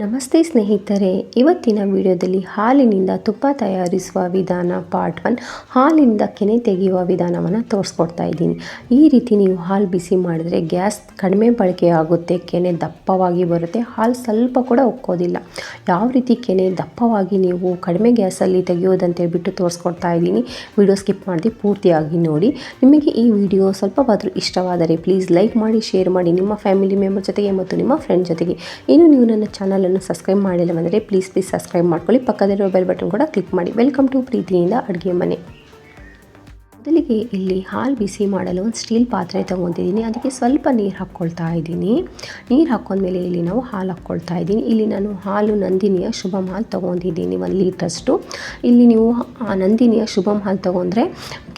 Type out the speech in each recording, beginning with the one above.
ನಮಸ್ತೆ ಸ್ನೇಹಿತರೆ, ಇವತ್ತಿನ ವಿಡಿಯೋದಲ್ಲಿ ಹಾಲಿನಿಂದ ತುಪ್ಪ ತಯಾರಿಸುವ ವಿಧಾನ ಪಾರ್ಟ್ ಒನ್ ಹಾಲಿನಿಂದ ಕೆನೆ ತೆಗೆಯುವ ವಿಧಾನವನ್ನು ತೋರಿಸ್ಕೊಡ್ತಾ ಇದ್ದೀನಿ. ಈ ರೀತಿ ನೀವು ಹಾಲು ಬಿಸಿ ಮಾಡಿದ್ರೆ ಗ್ಯಾಸ್ ಕಡಿಮೆ ಬಳಕೆ ಆಗುತ್ತೆ, ಕೆನೆ ದಪ್ಪವಾಗಿ ಬರುತ್ತೆ, ಹಾಲು ಸ್ವಲ್ಪ ಕೂಡ ಒಕ್ಕೋದಿಲ್ಲ ಯಾವ ರೀತಿ ಕೆನೆ ದಪ್ಪವಾಗಿ ನೀವು ಕಡಿಮೆ ಗ್ಯಾಸಲ್ಲಿ ತೆಗೆಯೋದಂತ ಹೇಳ್ಬಿಟ್ಟು ತೋರಿಸ್ಕೊಡ್ತಾ ಇದ್ದೀನಿ. ವಿಡಿಯೋ ಸ್ಕಿಪ್ ಮಾಡಿ ಪೂರ್ತಿಯಾಗಿ ನೋಡಿ. ನಿಮಗೆ ಈ ವಿಡಿಯೋ ಸ್ವಲ್ಪವಾದರೂ ಇಷ್ಟವಾದರೆ ಪ್ಲೀಸ್ ಲೈಕ್ ಮಾಡಿ ಶೇರ್ ಮಾಡಿ ನಿಮ್ಮ ಫ್ಯಾಮಿಲಿ ಮೆಂಬರ್ ಜೊತೆಗೆ ಮತ್ತು ನಿಮ್ಮ ಫ್ರೆಂಡ್ ಜೊತೆಗೆ. ಇನ್ನು ನೀವು ನನ್ನ ಚಾನಲನ್ನು ಸಬ್ಸ್ಕ್ರೈಬ್ ಮಾಡಿಲ್ಲ ಬಂದರೆ ಪ್ಲೀಸ್ ಪ್ಲೀಸ್ ಸಬ್ಸ್ಕ್ರೈಬ್ ಮಾಡ್ಕೊಳ್ಳಿ. ಪಕ್ಕದಲ್ಲಿರೋ ಬೆಲ್ ಬಟನ್ ಕೂಡ ಕ್ಲಿಕ್ ಮಾಡಿ. ವೆಲ್ಕಮ್ ಟು ಪ್ರೀತಿಯಿಂದ ಅಡುಗೆ ಮನೆ. ಮೊದಲಿಗೆ ಇಲ್ಲಿ ಹಾಲು ಬಿಸಿ ಮಾಡಲು ಒಂದು ಸ್ಟೀಲ್ ಪಾತ್ರೆ ತೊಗೊತಿದ್ದೀನಿ ಅದಕ್ಕೆ ಸ್ವಲ್ಪ ನೀರು ಹಾಕ್ಕೊಳ್ತಾ ಇದ್ದೀನಿ. ನೀರು ಹಾಕ್ಕೊಂಡ್ಮೇಲೆ ಇಲ್ಲಿ ನಾವು ಹಾಲು ಹಾಕ್ಕೊಳ್ತಾ ಇದ್ದೀನಿ. ಇಲ್ಲಿ ನಾನು ಹಾಲು ನಂದಿನಿಯ ಶುಭಮ್ ಹಾಲು ತೊಗೊಂಡಿದ್ದೀನಿ, ಒಂದು ಲೀಟ್ರಷ್ಟು ಇಲ್ಲಿ ನೀವು ಆ ನಂದಿನಿಯ ಶುಭಮ್ ಹಾಲು ತೊಗೊಂಡ್ರೆ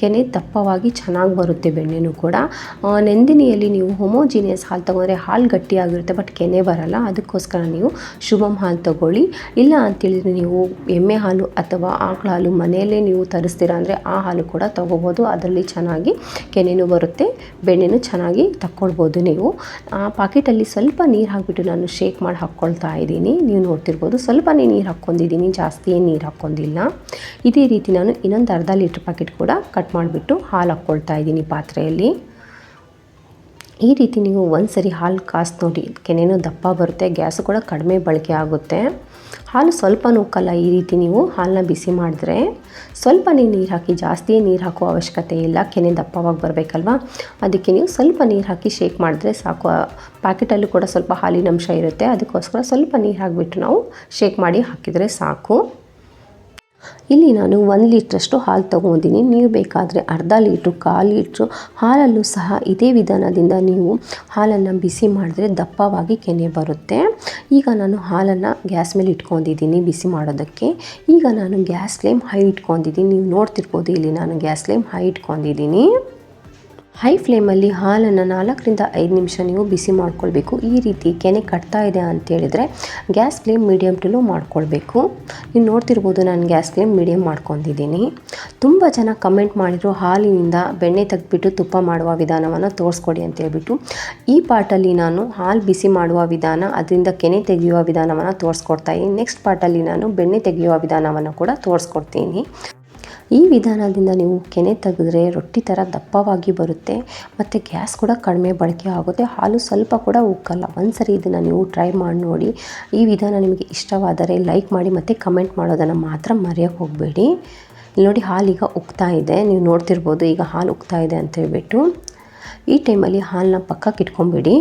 ಕೆನೆ ದಪ್ಪವಾಗಿ ಚೆನ್ನಾಗಿ ಬರುತ್ತೆ ಬೆಣ್ಣೆನೂ ಕೂಡ. ನೆಂದಿನಿಯಲ್ಲಿ ನೀವು ಹೊಮೋಜಿನಿಯಸ್ ಹಾಲು ತೊಗೊಂಡ್ರೆ ಹಾಲು ಗಟ್ಟಿಯಾಗಿರುತ್ತೆ ಬಟ್ ಕೆನೆ ಬರಲ್ಲ. ಅದಕ್ಕೋಸ್ಕರ ನೀವು ಶುಭಮ್ ಹಾಲು ತೊಗೊಳ್ಳಿ. ಇಲ್ಲ ಅಂತೇಳಿದರೆ ನೀವು ಎಮ್ಮೆ ಹಾಲು ಅಥವಾ ಆಕಳ ಹಾಲು ಮನೆಯಲ್ಲೇ ನೀವು ತರಿಸ್ತೀರಾ ಅಂದರೆ ಆ ಹಾಲು ಕೂಡ ತೊಗೋಬೋದು. ಅದರಲ್ಲಿ ಚೆನ್ನಾಗಿ ಕೆನೆನೂ ಬರುತ್ತೆ, ಬೆಣ್ಣೆನೂ ಚೆನ್ನಾಗಿ ತಕ್ಕೊಳ್ಬೋದು ನೀವು. ಆ, ಪಾಕೆಟಲ್ಲಿ ಸ್ವಲ್ಪ ನೀರು ಹಾಕಿಬಿಟ್ಟು ನಾನು ಶೇಕ್ ಮಾಡಿ ಹಾಕ್ಕೊಳ್ತಾ ಇದ್ದೀನಿ. ನೀವು ನೋಡ್ತಿರ್ಬೋದು, ಸ್ವಲ್ಪನೇ ನೀರು ಹಾಕ್ಕೊಂಡಿದ್ದೀನಿ ಜಾಸ್ತಿ ನೀರು ಹಾಕ್ಕೊಂಡಿಲ್ಲ. ಇದೇ ರೀತಿ ನಾನು ಇನ್ನೊಂದು ಅರ್ಧ ಲೀಟ್ರ್ ಪ್ಯಾಕೆಟ್ ಕೂಡ ಕಟ್ ಮಾಡಿಬಿಟ್ಟು ಹಾಲು ಹಾಕ್ಕೊಳ್ತಾ ಇದ್ದೀನಿ ಪಾತ್ರೆಯಲ್ಲಿ. ಈ ರೀತಿ ನೀವು ಒಂದು ಸರಿ ಹಾಲು ಕಾಸು ನೋಡಿ ಕೆನೆನೂ ದಪ್ಪ ಬರುತ್ತೆ, ಗ್ಯಾಸ್ ಕೂಡ ಕಡಿಮೆ ಬಳಕೆ ಆಗುತ್ತೆ. ಹಾಲು ಸ್ವಲ್ಪ ಉಕ್ಕಲ್ಲ ಈ ರೀತಿ ನೀವು ಹಾಲನ್ನ ಬಿಸಿ ಮಾಡಿದ್ರೆ. ಸ್ವಲ್ಪನೇ ನೀರು ಹಾಕಿ, ಜಾಸ್ತಿ ನೀರು ಹಾಕೋ ಅವಶ್ಯಕತೆ ಇಲ್ಲ, ಕೆನೆ ದಪ್ಪವಾಗಿ ಬರಬೇಕಲ್ವಾ? ಅದಕ್ಕೆ ನೀವು ಸ್ವಲ್ಪ ನೀರು ಹಾಕಿ ಶೇಕ್ ಮಾಡಿದ್ರೆ ಸಾಕು. ಪ್ಯಾಕೆಟಲ್ಲೂ ಕೂಡ ಸ್ವಲ್ಪ ಹಾಲಿನ ಅಂಶ ಇರುತ್ತೆ, ಅದಕ್ಕೋಸ್ಕರ ಸ್ವಲ್ಪ ನೀರು ಹಾಕಿಬಿಟ್ಟು ನಾವು ಶೇಕ್ ಮಾಡಿ ಹಾಕಿದರೆ ಸಾಕು. ಇಲ್ಲಿ ನಾನು ಒಂದು ಲೀಟ್ರಷ್ಟು ಹಾಲು ತೊಗೊಂಡಿದ್ದೀನಿ. ನೀವು ಬೇಕಾದರೆ ಅರ್ಧ ಲೀಟ್ರು, ಕಾಲು ಲೀಟ್ರು ಹಾಲಲ್ಲೂ ಸಹ ಇದೇ ವಿಧಾನದಿಂದ ನೀವು ಹಾಲನ್ನು ಬಿಸಿ ಮಾಡಿದ್ರೆ ದಪ್ಪವಾಗಿ ಕೆನೆ ಬರುತ್ತೆ. ಈಗ ನಾನು ಹಾಲನ್ನು ಗ್ಯಾಸ್ ಮೇಲೆ ಇಟ್ಕೊಂಡಿದ್ದೀನಿ ಬಿಸಿ ಮಾಡೋದಕ್ಕೆ. ಈಗ ನಾನು ಗ್ಯಾಸ್ ಫ್ಲೇಮ್ ಹೈ ಇಟ್ಕೊಂಡಿದ್ದೀನಿ. ನೀವು ನೋಡ್ತಿರ್ಬೋದು ಇಲ್ಲಿ ನಾನು ಗ್ಯಾಸ್ ಫ್ಲೇಮ್ ಹೈ ಇಟ್ಕೊಂಡಿದ್ದೀನಿ. ಹೈ ಫ್ಲೇಮಲ್ಲಿ ಹಾಲನ್ನು ನಾಲ್ಕರಿಂದ ಐದು ನಿಮಿಷ ನೀವು ಬಿಸಿ ಮಾಡ್ಕೊಳ್ಬೇಕು. ಈ ರೀತಿ ಕೆನೆ ಕಟ್ತಾ ಇದೆ ಅಂತೇಳಿದರೆ gas flame medium to low ಮಾಡ್ಕೊಳ್ಬೇಕು. ನೀವು ನೋಡ್ತಿರ್ಬೋದು ನಾನು ಗ್ಯಾಸ್ ಫ್ಲೇಮ್ ಮೀಡಿಯಮ್ ಮಾಡ್ಕೊಂಡಿದ್ದೀನಿ. ತುಂಬ ಜನ ಕಮೆಂಟ್ ಮಾಡಿದ್ರು, ಹಾಲಿನಿಂದ ಬೆಣ್ಣೆ ತೆಗೆದ್ಬಿಟ್ಟು ತುಪ್ಪ ಮಾಡುವ ವಿಧಾನವನ್ನು ತೋರಿಸ್ಕೊಡಿ ಅಂತ ಹೇಳ್ಬಿಟ್ಟು. ಈ ಪಾರ್ಟಲ್ಲಿ ನಾನು ಹಾಲು ಬಿಸಿ ಮಾಡುವ ವಿಧಾನ, ಅದರಿಂದ ಕೆನೆ ತೆಗೆಯುವ ವಿಧಾನವನ್ನು ತೋರಿಸ್ಕೊಡ್ತಾ ಇದ್ದೀನಿ. ನೆಕ್ಸ್ಟ್ ಪಾರ್ಟಲ್ಲಿ ನಾನು ಬೆಣ್ಣೆ ತೆಗೆಯುವ ವಿಧಾನವನ್ನು ಕೂಡ ತೋರಿಸ್ಕೊಡ್ತೀನಿ. ಈ ವಿಧಾನದಿಂದ ನೀವು ಕೆನೆ ತೆಗೆದ್ರೆ ರೊಟ್ಟಿ ಥರ ದಪ್ಪವಾಗಿ ಬರುತ್ತೆ. ಮತ್ತು ಗ್ಯಾಸ್ ಕೂಡ ಕಡಿಮೆ ಬಳಕೆ ಆಗುತ್ತೆ. ಹಾಲು ಸ್ವಲ್ಪ ಕೂಡ ಉಕ್ಕಲ್ಲ. ಒಂದು ಸರಿ ಇದನ್ನು ನೀವು ಟ್ರೈ ಮಾಡಿ ನೋಡಿ. ಈ ವಿಧಾನ ನಿಮಗೆ ಇಷ್ಟವಾದರೆ ಲೈಕ್ ಮಾಡಿ ಮತ್ತು ಕಮೆಂಟ್ ಮಾಡೋದನ್ನು ಮಾತ್ರ ಮರೆಯೋಕ್ಕೆ ಹೋಗಬೇಡಿ. ಇಲ್ಲಿ ನೋಡಿ ಈಗ ಉಕ್ತಾ ಇದೆ. ನೀವು ನೋಡ್ತಿರ್ಬೋದು ಈಗ ಹಾಲು ಉಕ್ತಾ ಇದೆ ಅಂತ ಹೇಳ್ಬಿಟ್ಟು. ಈ ಟೈಮಲ್ಲಿ ಹಾಲನ್ನ ಪಕ್ಕಕ್ಕೆ ಇಟ್ಕೊಂಬಿಡಿ.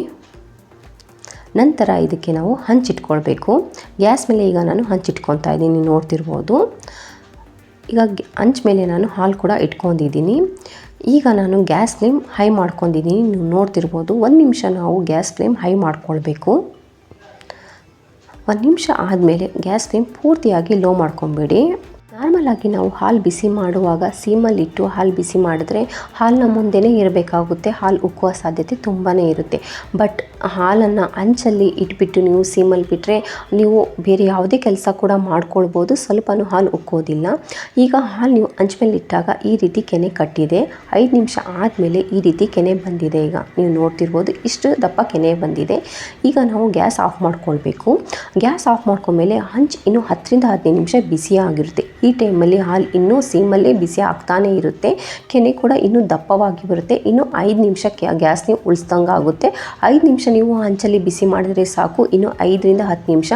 ನಂತರ ಇದಕ್ಕೆ ನಾವು ಹಂಚಿಟ್ಕೊಳ್ಬೇಕು ಗ್ಯಾಸ್ ಮೇಲೆ ಈಗ ನಾನು ಹಂಚಿಟ್ಕೊತಾ ಇದ್ದೀನಿ. ನೋಡ್ತಿರ್ಬೋದು. ಈಗ ಅಂಚ ಮೇಲೆ ನಾನು ಹಾಲು ಕೂಡ ಇಟ್ಕೊಂಡಿದ್ದೀನಿ. ಈಗ ನಾನು ಗ್ಯಾಸ್ ಫ್ಲೇಮ್ ಹೈ ಮಾಡ್ಕೊಂಡಿದ್ದೀನಿ. ನೀವು ನೋಡ್ತಿರ್ಬೋದು, ಒಂದು ನಿಮಿಷ ನಾವು ಗ್ಯಾಸ್ ಫ್ಲೇಮ್ ಹೈ ಮಾಡ್ಕೊಳ್ಬೇಕು. ಒಂದು ನಿಮಿಷ ಆದಮೇಲೆ ಗ್ಯಾಸ್ ಫ್ಲೇಮ್ ಪೂರ್ತಿಯಾಗಿ ಲೋ ಮಾಡ್ಕೊಬೇಡಿ. ನಾರ್ಮಲಾಗಿ ನಾವು ಹಾಲು ಬಿಸಿ ಮಾಡುವಾಗ ಸೀಮಲ್ಲಿಟ್ಟು ಹಾಲು ಬಿಸಿ ಮಾಡಿದ್ರೆ ಹಾಲಿನ ಮುಂದೆನೇ ಇರಬೇಕಾಗುತ್ತೆ. ಹಾಲು ಉಕ್ಕುವ ಸಾಧ್ಯತೆ ತುಂಬಾ ಇರುತ್ತೆ. ಬಟ್ ಹಾಲನ್ನು ಅಂಚಲ್ಲಿ ಇಟ್ಬಿಟ್ಟು ನೀವು ಸೀಮಲ್ಲಿ ಬಿಟ್ಟರೆ ನೀವು ಬೇರೆ ಯಾವುದೇ ಕೆಲಸ ಕೂಡ ಮಾಡ್ಕೊಳ್ಬೋದು. ಸ್ವಲ್ಪನೂ ಹಾಲು ಉಕ್ಕೋದಿಲ್ಲ. ಈಗ ಹಾಲು ನೀವು ಮೇಲೆ ಇಟ್ಟಾಗ ಈ ರೀತಿ ಕೆನೆ ಕಟ್ಟಿದೆ. ಐದು ನಿಮಿಷ ಆದಮೇಲೆ ಈ ರೀತಿ ಕೆನೆ ಬಂದಿದೆ ಈಗ. ನೀವು ನೋಡ್ತಿರ್ಬೋದು ಇಷ್ಟು ದಪ್ಪ ಕೆನೆ ಬಂದಿದೆ. ಈಗ ನಾವು ಗ್ಯಾಸ್ ಆಫ್ ಮಾಡ್ಕೊಳ್ಬೇಕು. ಗ್ಯಾಸ್ ಆಫ್ ಮಾಡ್ಕೊಂಡ್ಮೇಲೆ ಹಂಚು ಇನ್ನೂ ಹತ್ತರಿಂದ ಹದಿನೈದು ನಿಮಿಷ ಬಿಸಿ ಆಗಿರುತ್ತೆ ಈ ಟೈಮಲ್ಲಿ ಹಾಲು ಇನ್ನೂ ಸೀಮಲ್ಲೇ ಬಿಸಿ ಆಗ್ತಾನೇ ಇರುತ್ತೆ. ಕೆನೆ ಕೂಡ ಇನ್ನೂ ದಪ್ಪವಾಗಿ ಬರುತ್ತೆ. ಇನ್ನು ಐದು ನಿಮಿಷಕ್ಕೆ ಗ್ಯಾಸ್ ನೀವು ಉಳಿಸ್ದಂಗೆ ಆಗುತ್ತೆ. ಐದು ನಿಮಿಷ ನೀವು ಹಂಚಲ್ಲಿ ಬಿಸಿ ಮಾಡಿದ್ರೆ ಸಾಕು. ಇನ್ನು ಐದರಿಂದ ಹತ್ತು ನಿಮಿಷ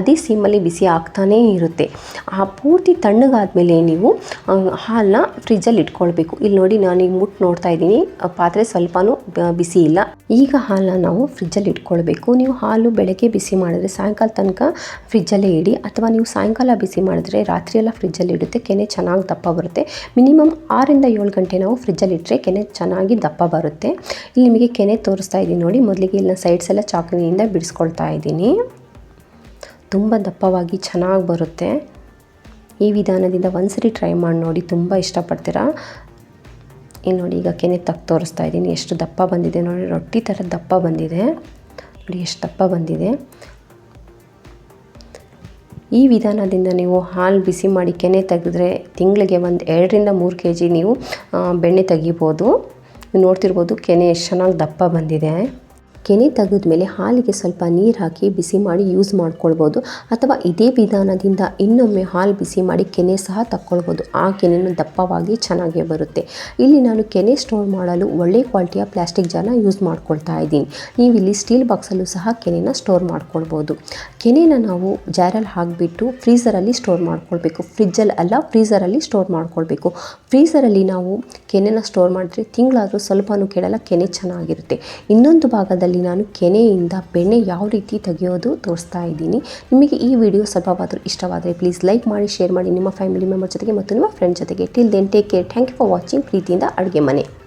ಅದೇ ಸೀಮಲ್ಲಿ ಬಿಸಿ ಆಗ್ತಾನೇ ಇರುತ್ತೆ. ಆ ಪೂರ್ತಿ ತಣ್ಣಗಾದ್ಮೇಲೆ ನೀವು ಹಾಲನ್ನ ಫ್ರಿಜ್ಜಲ್ಲಿ ಇಟ್ಕೊಳ್ಬೇಕು. ಇಲ್ಲಿ ನೋಡಿ ನಾನು ಈಗ ಮುಟ್ಟು ನೋಡ್ತಾ ಇದ್ದೀನಿ. ಪಾತ್ರೆ ಸ್ವಲ್ಪನೂ ಬಿಸಿ ಇಲ್ಲ. ಈಗ ಹಾಲನ್ನ ನಾವು ಫ್ರಿಜ್ಜಲ್ಲಿ ಇಟ್ಕೊಳ್ಬೇಕು. ನೀವು ಹಾಲು ಬೆಳಗ್ಗೆ ಬಿಸಿ ಮಾಡಿದ್ರೆ ಸಾಯಂಕಾಲ ತನಕ ಫ್ರಿಜ್ಜಲ್ಲೇ ಇಡಿ. ಅಥವಾ ನೀವು ಸಾಯಂಕಾಲ ಬಿಸಿ ಮಾಡಿದ್ರೆ ರಾತ್ರಿ ಎಲ್ಲ ಫ್ರಿಜ್ಜಲ್ಲಿ ಇಡುತ್ತೆ, ಕೆನೆ ಚೆನ್ನಾಗಿ ದಪ್ಪ ಬರುತ್ತೆ. ಮಿನಿಮಮ್ ಆರಿಂದ ಏಳು ಗಂಟೆ ನಾವು ಫ್ರಿಜ್ಜಲ್ಲಿ ಇಟ್ಟರೆ ಕೆನೆ ಚೆನ್ನಾಗಿ ದಪ್ಪ ಬರುತ್ತೆ. ಇಲ್ಲಿ ನಿಮಗೆ ಕೆನೆ ತೋರಿಸ್ತಾ ಇದ್ದೀನಿ ನೋಡಿ, ಮೊದಲಿಗೆ ಇಲ್ಲಿನ ಸೈಡ್ಸ್ ಎಲ್ಲ ಚಾಕುವಿನಿಂದ ಬಿಡಿಸ್ಕೊಳ್ತಾ ಇದ್ದೀನಿ. ತುಂಬ ದಪ್ಪವಾಗಿ ಚೆನ್ನಾಗಿ ಬರುತ್ತೆ. ಈ ವಿಧಾನದಿಂದ ಒಂದ್ಸರಿ ಟ್ರೈ ಮಾಡಿ ನೋಡಿ, ತುಂಬ ಇಷ್ಟಪಡ್ತೀರಾ? ಇಲ್ಲಿ ನೋಡಿ, ಈಗ ಕೆನೆ ತಕ್ಕ ತೋರಿಸ್ತಾ ಇದ್ದೀನಿ. ಎಷ್ಟು ದಪ್ಪ ಬಂದಿದೆ ನೋಡಿ, ರೊಟ್ಟಿ ಥರ ದಪ್ಪ ಬಂದಿದೆ. ನೋಡಿ, ಎಷ್ಟು ದಪ್ಪ ಬಂದಿದೆ. ಈ ವಿಧಾನದಿಂದ ನೀವು ಹಾಲು ಬಿಸಿ ಮಾಡಿ ಕೆನೆ ತೆಗೆದ್ರೆ ತಿಂಗಳಿಗೆ ಒಂದು ಎರಡರಿಂದ ಮೂರು ಕೆ ಜಿ ನೀವು ಬೆಣ್ಣೆ ತೆಗಿಬೋದು. ನೋಡ್ತಿರ್ಬೋದು ಕೆನೆ ಎಷ್ಟು ಚೆನ್ನಾಗಿ ದಪ್ಪ ಬಂದಿದೆ. ಕೆನೆ ತೆಗೆದ್ಮೇಲೆ ಹಾಲಿಗೆ ಸ್ವಲ್ಪ ನೀರು ಹಾಕಿ ಬಿಸಿ ಮಾಡಿ ಯೂಸ್ ಮಾಡ್ಕೊಳ್ಬೋದು. ಅಥವಾ ಇದೇ ವಿಧಾನದಿಂದ ಇನ್ನೊಮ್ಮೆ ಹಾಲು ಬಿಸಿ ಮಾಡಿ ಕೆನೆ ಸಹ ತಕ್ಕೊಳ್ಬೋದು. ಆ ಕೆನೆನೂ ದಪ್ಪವಾಗಿ ಚೆನ್ನಾಗೇ ಬರುತ್ತೆ. ಇಲ್ಲಿ ನಾನು ಕೆನೆ ಸ್ಟೋರ್ ಮಾಡಲು ಒಳ್ಳೆ ಕ್ವಾಲಿಟಿಯ ಪ್ಲಾಸ್ಟಿಕ್ ಜಾರ್ನ ಯೂಸ್ ಮಾಡ್ಕೊಳ್ತಾ ಇದ್ದೀನಿ. ನೀವು ಇಲ್ಲಿ ಸ್ಟೀಲ್ ಬಾಕ್ಸಲ್ಲೂ ಸಹ ಕೆನೆನ ಸ್ಟೋರ್ ಮಾಡ್ಕೊಳ್ಬೋದು. ಕೆನೆನ ನಾವು ಜಾರಲ್ಲಿ ಹಾಕಿಬಿಟ್ಟು ಫ್ರೀಸರಲ್ಲಿ ಸ್ಟೋರ್ ಮಾಡ್ಕೊಳ್ಬೇಕು. ಫ್ರಿಜ್ಜಲ್ಲಿ ಅಲ್ಲ ಫ್ರೀಸರಲ್ಲಿ ಸ್ಟೋರ್ ಮಾಡ್ಕೊಳ್ಬೇಕು. ಫ್ರೀಸರಲ್ಲಿ ನಾವು ಕೆನೆನ ಸ್ಟೋರ್ ಮಾಡಿದ್ರೆ ತಿಂಗಳಾದರೂ ಸ್ವಲ್ಪನೂ ಕೆಡಲ್ಲ ಕೆನೆ ಚೆನ್ನಾಗಿರುತ್ತೆ. ಇನ್ನೊಂದು ಭಾಗದಲ್ಲಿ ನಾನು ಕೆನೆಯಿಂದ ಬೆಣ್ಣೆ ಯಾವ ರೀತಿ ತೆಗೆಯೋದು ತೋರಿಸ್ತಾ ಇದ್ದೀನಿ. ನಿಮಗೆ ಈ ವಿಡಿಯೋ ಸ್ವಲ್ಪವಾದರೂ ಇಷ್ಟವಾದರೆ ಪ್ಲೀಸ್ ಲೈಕ್ ಮಾಡಿ ಶೇರ್ ಮಾಡಿ ನಿಮ್ಮ ಫ್ಯಾಮಿಲಿ ಮೆಂಬರ್ ಜೊತೆಗೆ ಮತ್ತು ನಿಮ್ಮ ಫ್ರೆಂಡ್ ಜೊತೆಗೆ. Till then take care thank you for watching ಪ್ರೀತಿಯಿಂದ ಅಡುಗೆ ಮನೆ.